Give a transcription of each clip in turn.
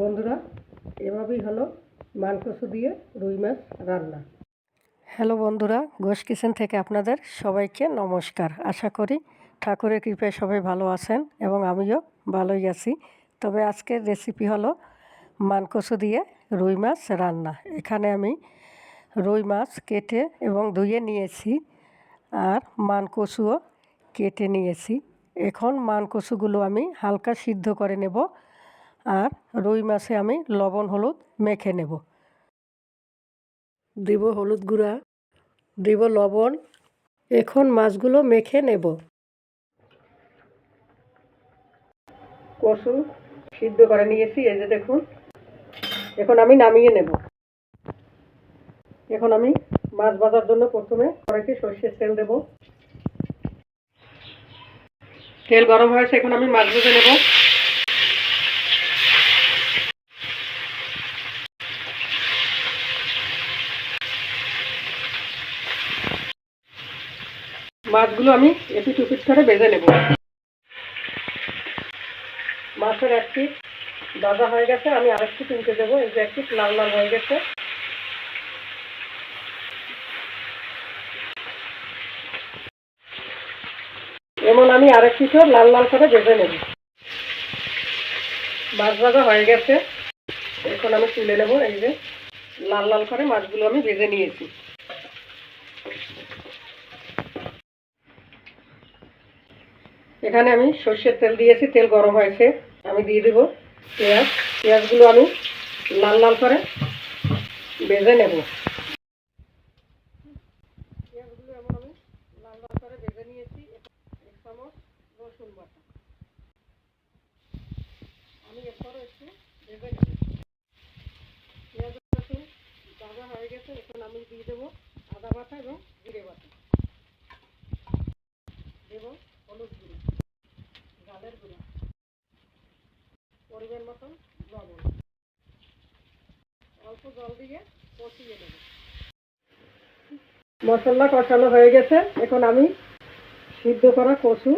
বন্ধুরা, এভাবেই হলো মানকসু দিয়ে রুই মাছ রান্না। হ্যালো বন্ধুরা, ঘোষ কিচেন থেকে আপনাদের সবাইকে নমস্কার। আশা করি ঠাকুরের কৃপায় সবাই ভালো আছেন এবং আমিও ভালোই আছি। তবে আজকের রেসিপি হলো মানকসু দিয়ে রুই মাছ রান্না। এখানে আমি রুই মাছ কেটে এবং ধুয়ে নিয়েছি আর মানকসুও কেটে নিয়েছি। এখন মানকসুগুলো আমি হালকা সিদ্ধ করে নেব। আর রুই মাছে আমি লবণ, হলুদ মেখে নেব। দিব হলুদ গুঁড়া, দিব লবণ, এখন মাছগুলো মেখে নেব। কচু সিদ্ধ করে নিয়েছি, এই যে দেখুন। এখন আমি নামিয়ে নেব। এখন আমি মাছ ভাজার জন্য প্রথমে কড়াইতে সর্ষের তেল দেব। তেল গরম হয়েছে, এখন আমি মাছ ভেজে নেব। মাছগুলো আমি এপিট উপিট করে ভেজে নেব। মাছের এক পিস ভাজা হয়ে গেছে, আমি আরেকটু তুলতে দেবো। এই যে এক পিস লাল লাল হয়ে গেছে। এমন আমি আর আরেক পিসও লাল লাল করে ভেজে নেব। মাছ ভাজা হয়ে গেছে। এখন আমি তুলে নেব, এই যে লাল লাল করে মাছগুলো আমি ভেজে নিয়েছি। এখানে আমি সর্ষের তেল দিয়েছি, তেল গরম হয়েছে। আমি দিয়ে দেবো পেঁয়াজ। পেঁয়াজগুলো আমি লাল লাল করে ভেজে নেব। পেঁয়াজগুলো আমি লাল লাল নিয়েছি। এক রসুন বাটা। আমি পেঁয়াজ রসুন ভাজা হয়ে গেছে, এখন আমি দিয়ে দেবো আদা বাটা এবং জিরে বাটা দেবো হলুদ গুঁড়ো ঝালের গুঁড়ো পরিমাণ মতন লবণ অল্প জল দিয়ে কষিয়ে মশলা কষানো হয়ে গেছে। এখন আমি সিদ্ধ করা কচু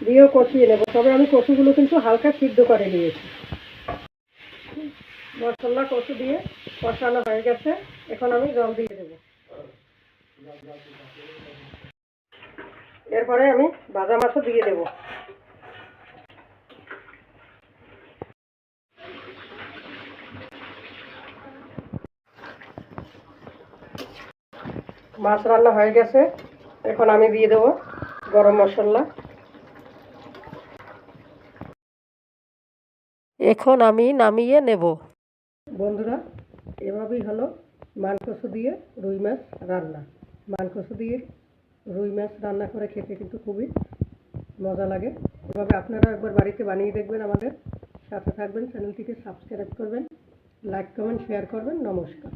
দিয়েও কষিয়ে নেব। তবে আমি কচুগুলো কিন্তু হালকা সিদ্ধ করে নিয়েছি। মশলা কচু দিয়ে কষানো হয়ে গেছে। এখন আমি জল দিয়ে দেবো। এরপরে আমি ভাজা মাছও দিয়ে দেবো। মাছ রান্না হয়ে গেছে। এখন আমি দিয়ে দেবো গরম মশলা। এখন আমি নামিয়ে নেব। বন্ধুরা এভাবেই হলো মানকসু দিয়ে রুই মাছ রান্না। মানকসু দিয়ে রুই মাছ রান্না করে খেতে কিন্তু খুবই মজা লাগে। এভাবে আপনারা একবার বাড়িতে বানিয়ে দেখবেন আমাদের। সাথে থাকবেন চ্যানেলটিকে সাবস্ক্রাইব করবেন লাইক কমেন্ট শেয়ার করবেন। নমস্কার।